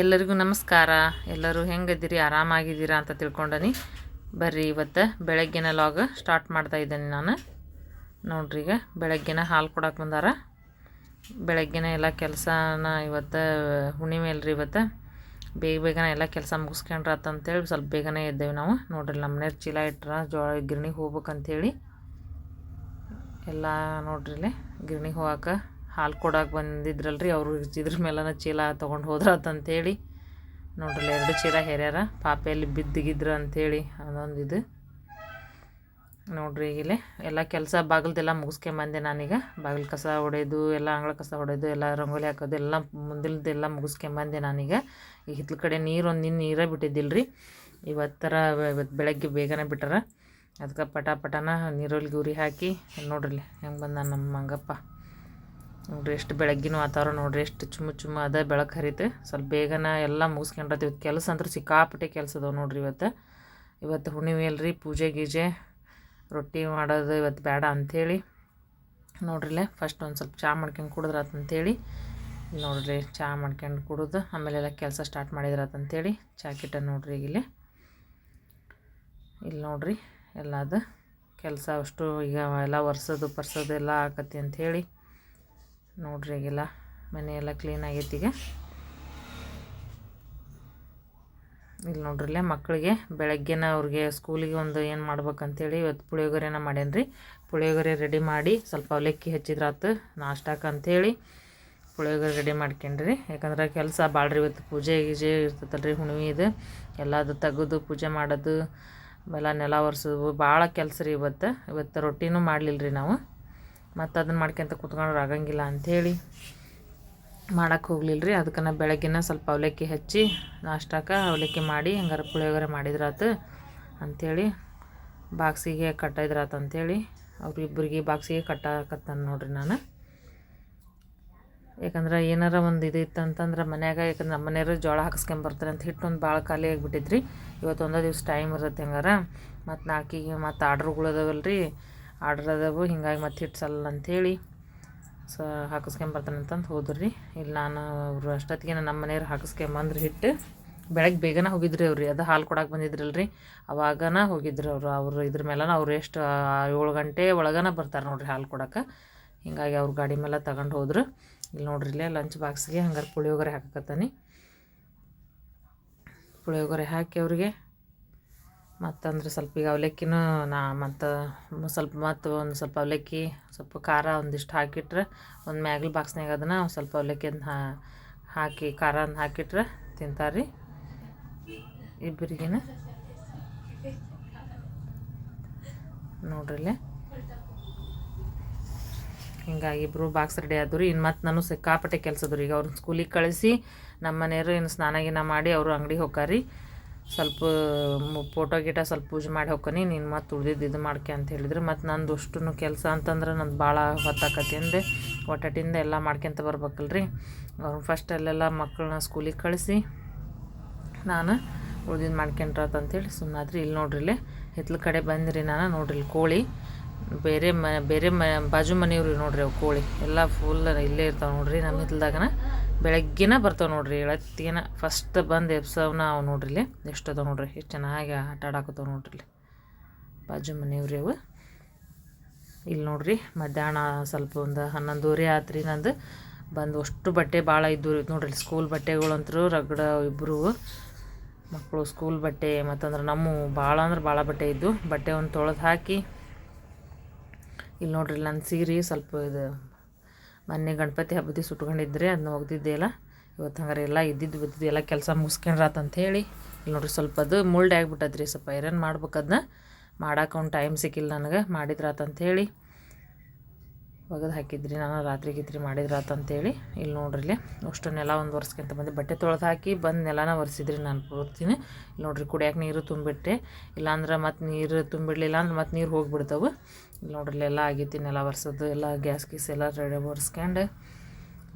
ಎಲ್ಲರಿಗೂ ನಮಸ್ಕಾರ. ಎಲ್ಲರೂ ಹೆಂಗದಿರಿ ಆರಾಮಾಗಿದ್ದೀರಾ ಅಂತ ತಿಳ್ಕೊಂಡನಿ. ಬರ್ರಿ, ಇವತ್ತು ಬೆಳಗ್ಗಿನ ಲಾಗ್ ಸ್ಟಾರ್ಟ್ ಮಾಡ್ತಾ ಇದ್ದೇನೆ ನಾನು. ನೋಡ್ರಿ ಈಗ ಬೆಳಗ್ಗಿನ ಹಾಲು ಕೊಡಕ್ಕೆ ಬಂದಾರ. ಬೆಳಗ್ಗಿನ ಎಲ್ಲ ಕೆಲಸನ ಇವತ್ತು, ಹುಣ್ಣಿಮೆ ಅಲ್ರಿ ಇವತ್ತು. ಬೇಗ ಬೇಗನೆ ಎಲ್ಲ ಕೆಲಸ ಮುಗಿಸ್ಕೊಂಡ್ರ ಅಂತೇಳಿ ಸ್ವಲ್ಪ ಬೇಗನೆ ಇದ್ದೇವೆ ನಾವು. ನೋಡ್ರಿ ನಮ್ಮ ಚೀಲ ಇಟ್ರ, ಜೋಳ ಗಿರಣಿಗೆ ಹೋಗ್ಬೇಕಂತೇಳಿ. ಎಲ್ಲ ನೋಡ್ರಿ ಇಲ್ಲಿ ಗಿರ್ಣಿ ಹೋಗಕ್ಕೆ ಹಾಲು ಕೊಡಕ್ಕೆ ಬಂದಿದ್ರಲ್ರಿ ಅವರು ಇದ್ರ ಮೇಲೆ ಚೀಲ ತೊಗೊಂಡು ಹೋದ್ರಂತೇಳಿ ನೋಡ್ರಿ ಎರಡು ಚೀಲ ಹೇರ್ಯಾರ, ಪಾಪೆಯಲ್ಲಿ ಬಿದ್ದಿಗಿದ್ರು ಅಂಥೇಳಿ ಅದೊಂದು ಇದು ನೋಡ್ರಿ ಈಗಿಲೆ ಎಲ್ಲ ಕೆಲಸ ಬಾಗಿಲ್ದೆಲ್ಲ ಮುಗಿಸ್ಕೊಂಬಂದೆ ನಾನೀಗ. ಬಾಗಿಲು ಕಸ ಹೊಡೆಯೋದು ಎಲ್ಲ ಅಂಗಳ ಕಸ ಹೊಡೆಯೋದು ಎಲ್ಲ ರಂಗೋಲಿ ಹಾಕೋದು, ಎಲ್ಲ ಮುಂದಿಲ್ದೆಲ್ಲ ಮುಗಿಸ್ಕೊಂಬಂದೆ ನಾನೀಗ. ಈ ಹಿತ್ಲ ಕಡೆ ನೀರು ಒಂದು ನೀರೇ ಬಿಟ್ಟಿದ್ದಿಲ್ಲ ರೀ ಇವತ್ತರ ಇವತ್ತು ಬೆಳಗ್ಗೆ ಬೇಗನೆ ಬಿಟ್ಟಾರ. ಅದಕ್ಕೆ ಪಟ ಪಟನ ನೀರೊಳಗೆ ಗುರಿ ಹಾಕಿ, ನೋಡ್ರಿ ಹೆಂಗೆ ಬಂದ ನಮ್ಮ ಮಂಗಪ್ಪ. ನೋಡ್ರಿ ಎಷ್ಟು ಬೆಳಗ್ಗಿನ ವಾತಾವರಣ ನೋಡ್ರಿ, ಎಷ್ಟು ಚುಮ್ಮ ಚುಮ್ಮ ಅದ ಬೆಳಕು ಹರಿತು. ಸ್ವಲ್ಪ ಬೇಗನ ಎಲ್ಲ ಮುಗಿಸ್ಕೊಂಡ್ರತಿ ಇವತ್ತು ಕೆಲಸ ಅಂದ್ರೆ ಸಿಕ್ಕಾಪಟ್ಟೆ ಕೆಲಸ ಅದಾವೆ ನೋಡ್ರಿ ಇವತ್ತು. ಇವತ್ತು ಹುಣ್ಣಿಮೆ ಅಲ್ರಿ, ಪೂಜೆ ಗೀಜೆ, ರೊಟ್ಟಿ ಮಾಡೋದು ಇವತ್ತು ಬೇಡ ಅಂಥೇಳಿ ನೋಡ್ರಿಲ್ಲೇ ಫಸ್ಟ್ ಒಂದು ಸ್ವಲ್ಪ ಚಹಾ ಮಾಡ್ಕೊಂಡು ಕುಡಿದ್ರಾತ್ ಅಂಥೇಳಿ ನೋಡ್ರಿ ಚಹಾ ಮಾಡ್ಕೊಂಡು ಕುಡಿದು ಆಮೇಲೆಲ್ಲ ಕೆಲಸ ಸ್ಟಾರ್ಟ್ ಮಾಡಿದ್ರಾತಂತೇಳಿ ಚಹಾ ಕಿಟ್ಟ ನೋಡ್ರಿ ಈಗಿಲ್ಲಿ ಇಲ್ಲಿ. ನೋಡ್ರಿ. ಎಲ್ಲದು ಕೆಲಸ ಅಷ್ಟು ಈಗ ಎಲ್ಲ ಒರೆಸೋದು ಪರ್ಸೋದು ಎಲ್ಲ ಆಕತಿ ಅಂಥೇಳಿ ನೋಡ್ರಿ ಈಗೆಲ್ಲ ಮನೆ ಎಲ್ಲ ಕ್ಲೀನ್ ಆಗೈತಿ ಈಗ. ಇಲ್ಲಿ ನೋಡ್ರಿಲ್ಲೇ ಮಕ್ಕಳಿಗೆ ಬೆಳಗ್ಗೆನ ಅವ್ರಿಗೆ ಸ್ಕೂಲಿಗೆ ಒಂದು ಏನು ಮಾಡ್ಬೇಕಂತೇಳಿ ಇವತ್ತು ಪುಳಿಯೋಗರೆನ ಮಾಡೇನಿ ರೀ ಪುಳಿಯೋಗರೆ ರೆಡಿ ಮಾಡಿ ಸ್ವಲ್ಪ ಅವಲಕ್ಕಿ ಹಚ್ಚಿದ್ರಾತು ನಾಷ್ಟಾಕ ಅಂಥೇಳಿ ಪುಳಿಯೋಗರೆ ರೆಡಿ ಮಾಡ್ಕೊಂಡ್ರಿ. ಯಾಕಂದ್ರೆ ಕೆಲಸ ಭಾಳ ರೀ ಇವತ್ತು ಪೂಜೆ ಗೀಜೆ ಇರ್ತೈತಲ್ಲ ರೀ ಹುಣ್ಣಿಮೆ ಇದು ಎಲ್ಲದು ತೆಗೆದು ಪೂಜೆ ಮಾಡೋದು ಎಲ್ಲ ನೆಲ ಒರೆಸೋದು, ಭಾಳ ಕೆಲಸ ರೀ ಇವತ್ತು. ಇವತ್ತು ರೊಟ್ಟಿನೂ ಮಾಡಲಿಲ್ಲ ರೀ ನಾವು. ಮತ್ತು ಅದನ್ನು ಮಾಡ್ಕೊಂತ ಕುತ್ಕೊಂಡ್ರೆ ಆಗಂಗಿಲ್ಲ ಅಂಥೇಳಿ ಮಾಡೋಕ್ಕೆ ಹೋಗ್ಲಿಲ್ಲ ರೀ ಅದಕ್ಕೆ ಬೆಳಗ್ಗಿನ ಸ್ವಲ್ಪ ಅವಲಕ್ಕಿ ಹಚ್ಚಿ ನಾಷ್ಟಕ್ಕೆ ಅವಲಕ್ಕಿ ಮಾಡಿ, ಹಂಗಾರೆ ಪುಳಿಯೋಗರೆ ಮಾಡಿದ್ರಾತು ಅಂಥೇಳಿ ಬಾಕ್ಸಿಗೆ ಕಟ್ಟಿದ್ರಾತು ಅವ್ರಿಬ್ಬರಿಗೆ ಬಾಕ್ಸಿಗೆ ಕಟ್ಟಾಕತ್ತಾನೆ ನೋಡ್ರಿ ನಾನು. ಯಾಕಂದ್ರೆ ಏನಾರ ಒಂದು ಇದು ಇತ್ತಂತಂದ್ರೆ ಮನ್ಯಾಗ ಯಾಕಂದ್ರೆ ನಮ್ಮ ಮನೆಯವರು ಜೋಳ ಹಾಕಿಸ್ಕೊಂಬರ್ತಾರೆ ಅಂತ ಹಿಟ್ಟು ಒಂದು ಭಾಳ ಖಾಲಿ ಆಗಿಬಿಟ್ಟಿದ್ರಿ ಇವತ್ತು ಒಂದೇ ದಿವ್ಸ ಟೈಮ್ ಇರುತ್ತೆ ಹಂಗಾರ. ಮತ್ತು ನಾಲ್ಕಿಗೆ ಮತ್ತು ಆರ್ಡ್ರುಗಳು ಅದಾವಲ್ಲ ರೀ ಆರ್ಡ್ರ್ ಅದಾವು, ಹಿಂಗಾಗಿ ಮತ್ತೆ ಹಿಟ್ಟು ಸಲ್ಲ ಅಂಥೇಳಿ ಸ ಹಾಕಿಸ್ಕೊಂಬರ್ತಾನೆ ಅಂತಂದು ಹೋದ್ರಿ. ಇಲ್ಲಿ ನಾನು ಅವರು ಅಷ್ಟೊತ್ತಿಗೆ ನಮ್ಮ ಮನೆಯವ್ರು ಹಾಕಿಸ್ಕೊಂಬಂದ್ರೆ ಹಿಟ್ಟು ಬೆಳಗ್ಗೆ ಬೇಗನೆ ಹೋಗಿದ್ರಿ ಅವ್ರಿ. ಅದು ಹಾಲು ಕೊಡಕ್ಕೆ ರೀ ಅವಾಗನ ಹೋಗಿದ್ರು ಅವರು. ಅವರು ಇದ್ರ ಮೇಲನ ಅವ್ರು ಎಷ್ಟು ಏಳು ಗಂಟೆ ಒಳಗನ ಬರ್ತಾರೆ ನೋಡ್ರಿ ಹಾಲು ಕೊಡೋಕೆ. ಹಿಂಗಾಗಿ ಅವ್ರ ಗಾಡಿ ಮೇಲೆ ತಗೊಂಡು ಹೋದ್ರು. ಇಲ್ಲಿ ನೋಡ್ರಿ ಇಲ್ಲೇ ಲಂಚ್ ಬಾಕ್ಸ್ಗೆ ಹಂಗಾರೆ ಪುಳಿಯೋಗರೆ ಹಾಕಕತ್ತಾನೆ. ಪುಳಿಯೋಗರೆ ಹಾಕಿ ಅವ್ರಿಗೆ. ಮತ್ತಂದ್ರೆ ಸ್ವಲ್ಪ ಈಗ ಅವಲಕ್ಕಿನೂ ನಾ ಮತ್ತು ಸ್ವಲ್ಪ ಮತ್ತು ಒಂದು ಸ್ವಲ್ಪ ಅವಲಕ್ಕಿ, ಸ್ವಲ್ಪ ಖಾರ ಒಂದಿಷ್ಟು ಹಾಕಿಟ್ರೆ, ಒಂದು ಮ್ಯಾಗಲ್ ಬಾಕ್ಸ್ನಾಗ ಅದನ್ನು ಸ್ವಲ್ಪ ಅವಲಕ್ಕಿ ಅಂತ ಹಾಕಿ, ಖಾರ ಅಂತ ಹಾಕಿಟ್ರೆ ತಿಂತಾರೆ ಇಬ್ಬರಿಗಿನ ನೋಡ್ರಿಲ್ಲೇ ಹಿಂಗಾಗಿ ಇಬ್ಬರು ಬಾಕ್ಸ್ ರೆಡಿ ಆದ್ರು. ಇನ್ನು ಮತ್ತೆ ನಾನು ಸಿಕ್ಕಾಪಟ್ಟೆ ಕೆಲಸದ್ರು ಈಗ ಅವ್ರನ್ನ ಸ್ಕೂಲಿಗೆ ಕಳಿಸಿ ನಮ್ಮ ಮನೆಯವರು ಇನ್ನು ಸ್ನಾನ ಗಿನ ಮಾಡಿ ಅವರು ಅಂಗಡಿಗೆ ಹೋಗಾರಿ. ಸ್ವಲ್ಪ ಫೋಟೋ ಗೀಟ ಸ್ವಲ್ಪ ಪೂಜೆ ಮಾಡಿ ಹೋಗ್ಕೊನಿ. ನೀನು ಮತ್ತೆ ಉಳ್ದಿದ್ದು ಇದು ಮಾಡ್ಕೆ ಅಂತ ಹೇಳಿದ್ರು. ಮತ್ತು ನಂದು ಅಷ್ಟು ಕೆಲಸ ಅಂತಂದ್ರೆ ನಂದು ಭಾಳ ಹೊತ್ತಾಕತಿ ಅಂದೆ. ಒಟ್ಟಟಿಂದ ಎಲ್ಲ ಮಾಡ್ಕೊಂತ ಬರ್ಬೇಕಲ್ರಿ. ಅವ್ರು ಫಸ್ಟ್ ಅಲ್ಲೆಲ್ಲ ಮಕ್ಕಳನ್ನ ಸ್ಕೂಲಿಗೆ ಕಳಿಸಿ ನಾನು ಉಳ್ದಿದ್ದು ಮಾಡ್ಕೊಂಡ್ರಂತೇಳಿ ಸುಮ್ಮನಾದ್ರಿ ಇಲ್ಲಿ ನೋಡ್ರಿ ಇಲ್ಲಿ ಹಿತ್ತಲ ಕಡೆ ಬಂದಿರಿ ನಾನು ನೋಡ್ರಿ ಕೋಳಿ. ಬೇರೆ ಮ ಬೇರೆ ಮ, ಬಾಜು ಮನೆಯವ್ರಿ ನೋಡ್ರಿ ಅವು ಕೋಳಿ. ಎಲ್ಲ ಫುಲ್ ಇಲ್ಲೇ ಇರ್ತಾವೆ ನೋಡ್ರಿ, ನಮ್ಮ ಹಿತ್ತಲ್ದಾಗನ ಬೆಳಗ್ಗೆನ ಬರ್ತಾವೆ ನೋಡ್ರಿ ಎಳತ್ತಿಗೆನ ಫಸ್ಟ್ ಬಂದು ಎಬ್ಸವನ ಅವು ನೋಡ್ರಿ ಇಲ್ಲಿ. ಎಷ್ಟು ಅದಾವೆ ನೋಡ್ರಿ, ಎಷ್ಟು ಚೆನ್ನಾಗಿ ಆಟ ಆಡಾಕತ್ತಾವೆ ನೋಡ್ರಿ ಬಾಜು ಮನೆಯವ್ರಿ ಅವು. ಇಲ್ಲಿ ನೋಡ್ರಿ, ಮಧ್ಯಾಹ್ನ ಸ್ವಲ್ಪ ಒಂದು ಹನ್ನೊಂದುವರೆ ಆತ್ರಿ ನಂದು. ಬಂದು ಅಷ್ಟು ಬಟ್ಟೆ ಭಾಳ ಇದ್ದು ನೋಡ್ರಿ ಸ್ಕೂಲ್ ಬಟ್ಟೆಗಳಂತರೂ ರಗಡ ಇಬ್ಬರು ಮಕ್ಕಳು ಸ್ಕೂಲ್ ಬಟ್ಟೆ ಮತ್ತಂದ್ರೆ ನಮ್ಮ ಭಾಳ ಅಂದ್ರೆ ಭಾಳ ಬಟ್ಟೆ ಇದ್ದು. ಬಟ್ಟೆ ಒಂದು ತೊಳೆದು ಹಾಕಿ ಇಲ್ಲಿ ನೋಡ್ರಿ ನನ್ನ ಸೀರೆ ಸ್ವಲ್ಪ ಇದು ಮೊನ್ನೆ ಗಣಪತಿ ಹಬ್ಬದಿ ಸುಟ್ಕೊಂಡಿದ್ರೆ ಅದನ್ನ ಒಗ್ದಿದ್ದೆ ಇಲ್ಲ ಇವತ್ತು ಹಂಗಾರೆ ಎಲ್ಲ ಇದ್ದಿದ್ದು ಬಿದ್ದಿದ್ದು ಎಲ್ಲ ಕೆಲಸ ಮುಗಿಸ್ಕೊಂಡ್ರಾತ ಹೇಳಿ. ಇಲ್ಲಿ ನೋಡ್ರಿ ಸ್ವಲ್ಪ ಅದು ಮುಳ್ಳು ಆಗ್ಬಿಟ್ಟದ್ರಿ, ಸ್ವಲ್ಪ ಐರನ್ ಮಾಡ್ಬೇಕು ಅದನ್ನ ಮಾಡಕ್ಕೆ ಒಂದು ಟೈಮ್ ಸಿಕ್ಕಿಲ್ಲ ನನಗೆ, ಮಾಡಿದ್ರಾತ ಹೇಳಿ. ಒಗೆದು ಹಾಕಿದ್ರಿ, ನಾನು ರಾತ್ರಿ ಗಿತ್ರಿ ಮಾಡಿದ್ರಾತ ಅಂತೇಳಿ. ಇಲ್ಲಿ ನೋಡ್ರಿ ಅಷ್ಟು ನೆಲ ಒಂದು ಒರೆಸ್ಕೊಂತ ಬಂದು. ಬಟ್ಟೆ ತೊಳೆದು ಹಾಕಿ ಬಂದು ನೆಲನ ಒರೆಸಿದ್ರಿ ನಾನು ಪೂರ್ತಿನಿ. ಇಲ್ಲಿ ನೋಡ್ರಿ ಕುಡಿಯೋಕೆ ನೀರು ತುಂಬಿಟ್ಟೆ. ಇಲ್ಲಾಂದ್ರೆ ಮತ್ತು ನೀರು ತುಂಬಿಡಲಿಲ್ಲ ಅಂದ್ರೆ ಮತ್ತೆ ನೀರು ಹೋಗಿಬಿಡ್ತಾವೆ. ಇಲ್ಲಿ ನೋಡ್ರಿ ಎಲ್ಲ ಆಗೈತಿ ನೆಲ ಒರೆಸೋದು, ಎಲ್ಲ ಗ್ಯಾಸ್ ಗೀಸ್ ಎಲ್ಲ ರೆಡಿ ಒರೆಸ್ಕೊಂಡು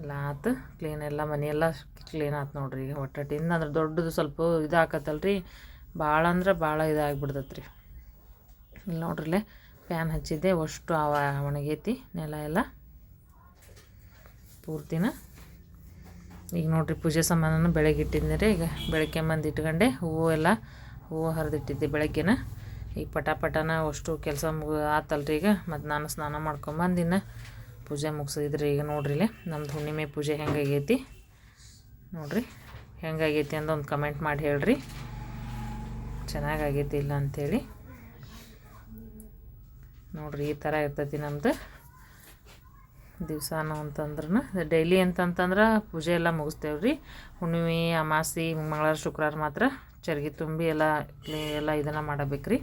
ಎಲ್ಲ ಆತು. ಕ್ಲೀನ್ ಎಲ್ಲ ಮನೆಯೆಲ್ಲ ಕ್ಲೀನ್ ಆಯ್ತು ನೋಡ್ರಿ ಈಗ ಒಟ್ಟಟ್ಟಿಂದ ಅಂದ್ರೆ ದೊಡ್ಡದು ಸ್ವಲ್ಪ ಇದಾಕತ್ತಲ್ರಿ ಭಾಳ ಅಂದ್ರೆ ಭಾಳ ಇದಾಗ್ಬಿಡ್ತೈತೆ ರೀ ಇಲ್ಲಿ ನೋಡ್ರಿಲೆ ಫ್ಯಾನ್ ಹಚ್ಚಿದ್ದೆ, ಅಷ್ಟು ಅವ ಒಣಗೈತಿ, ನೆಲ ಎಲ್ಲ. ಪೂರ್ತಿನ. ಈಗ ನೋಡ್ರಿ, ಪೂಜೆ ಸಾಮಾನನ್ನು ಬೆಳಗ್ಗೆ ಇಟ್ಟಿದ್ದೆ ರೀ. ಈಗ ಬೆಳಗ್ಗೆ ಬಂದು ಇಟ್ಕೊಂಡೆ, ಹೂವು ಎಲ್ಲ, ಹೂವು ಹರಿದಿಟ್ಟಿದ್ದೆ ಬೆಳಗ್ಗೆನ. ಈಗ ಪಟ ಪಟನ ಅಷ್ಟು ಕೆಲಸ ಮುಗಿ ಆತಲ್ರಿ ಈಗ. ಮತ್ತು ನಾನು ಸ್ನಾನ ಮಾಡ್ಕೊಂಬಂದಿನ ಪೂಜೆ ಮುಗಿಸಿದ್ರಿ ಈಗ ನೋಡ್ರಿ ಇಲ್ಲೇ. ನಮ್ದು ಹುಣ್ಣಿಮೆ ಪೂಜೆ ಹೆಂಗಾಗೈತಿ ನೋಡ್ರಿ ಹೆಂಗಾಗೈತಿ ಅಂತ ಒಂದು ಕಮೆಂಟ್ ಮಾಡಿ ಹೇಳ್ರಿ. ಚೆನ್ನಾಗಾಗೈತಿ ಇಲ್ಲ ಅಂಥೇಳಿ ನೋಡ್ರಿ, ಈ ಥರ ಇರ್ತೈತಿ ನಮ್ದು. ದಿವಸನೂ ಅಂತಂದ್ರೂ ಡೈಲಿ ಅಂತಂತಂದ್ರೆ ಪೂಜೆ ಎಲ್ಲ ಮುಗಿಸ್ತೇವೆ ರೀ ಹುಣ್ಣಿಮೆ, ಅಮಾಸಿ, ಮಂಗಳವಾರ, ಶುಕ್ರವಾರ ಮಾತ್ರ ಚರ್ಗಿ ತುಂಬಿ ಎಲ್ಲ ಕ್ಲೀ ಎಲ್ಲ ಇದನ್ನು ಮಾಡಬೇಕು ರೀ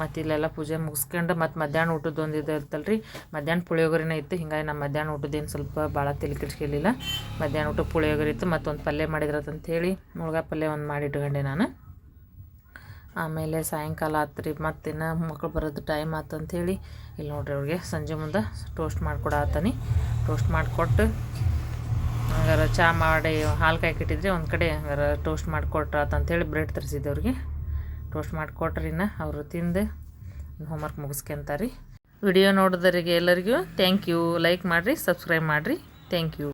ಮತ್ತು ಇಲ್ಲೆಲ್ಲ ಪೂಜೆ ಮುಗಿಸ್ಕೊಂಡು ಮತ್ತು ಮಧ್ಯಾಹ್ನ ಊಟದ ಒಂದು ಇದು ಇರ್ತಲ್ಲ ರೀ ಮಧ್ಯಾಹ್ನ ಪುಳಿಯೋಗರಿನ ಇತ್ತು, ಹಿಂಗಾಗಿ ನಮ್ಮ ಮಧ್ಯಾಹ್ನ ಊಟದ್ದೇನು ಸ್ವಲ್ಪ ಭಾಳ ತಲೆ ಕೆಡ್ಸ್ಕೊಲಿಲ್ಲ ಮಧ್ಯಾಹ್ನ ಊಟ ಪುಳಿಯೋಗರಿ ಇತ್ತು, ಮತ್ತೊಂದು ಪಲ್ಯ ಮಾಡಿದ್ರತ್ತಂತ ಹೇಳಿ ಮುಳ್ಗಾಯಿ ಪಲ್ಯ ಒಂದು ಮಾಡಿ ಇಟ್ಕೊಂಡೆ ನಾನು. ಆಮೇಲೆ ಸಾಯಂಕಾಲ ಆತು ರೀ ಮತ್ತಿನ್ನು ಮಕ್ಳು ಬರೋದು ಟೈಮ್ ಆತು ಅಂಥೇಳಿ ಇಲ್ಲಿ ನೋಡ್ರಿ ಅವ್ರಿಗೆ. ಸಂಜೆ ಮುಂದೆ ಟೋಸ್ಟ್ ಮಾಡ್ಕೊಡಾತನಿ ಟೋಸ್ಟ್ ಮಾಡಿಕೊಟ್ಟು ಹಂಗಾರ ಚಾ ಮಾಡಿ ಹಾಲು ಕಾಯ್ಕಿಟ್ಟಿದ್ರೆ ಒಂದು ಕಡೆ ಹಂಗಾರ ಟೋಸ್ಟ್ ಮಾಡಿಕೊಟ್ರಾತ ಅಂಥೇಳಿ ಬ್ರೆಡ್ ತರಿಸಿದ್ದೆ ಅವ್ರಿಗೆ. ಟೋಸ್ಟ್ ಮಾಡಿಕೊಟ್ರಿ ಇನ್ನು ಅವರು ತಿಂದು ಹೋಮ್ವರ್ಕ್ ಮುಗಿಸ್ಕೊಂತಾರೆ ವಿಡಿಯೋ ನೋಡಿದವರಿಗೆ ಎಲ್ಲರಿಗೂ ಥ್ಯಾಂಕ್ ಯು ಲೈಕ್ ಮಾಡಿರಿ ಸಬ್ಸ್ಕ್ರೈಬ್ ಮಾಡಿರಿ. Thank you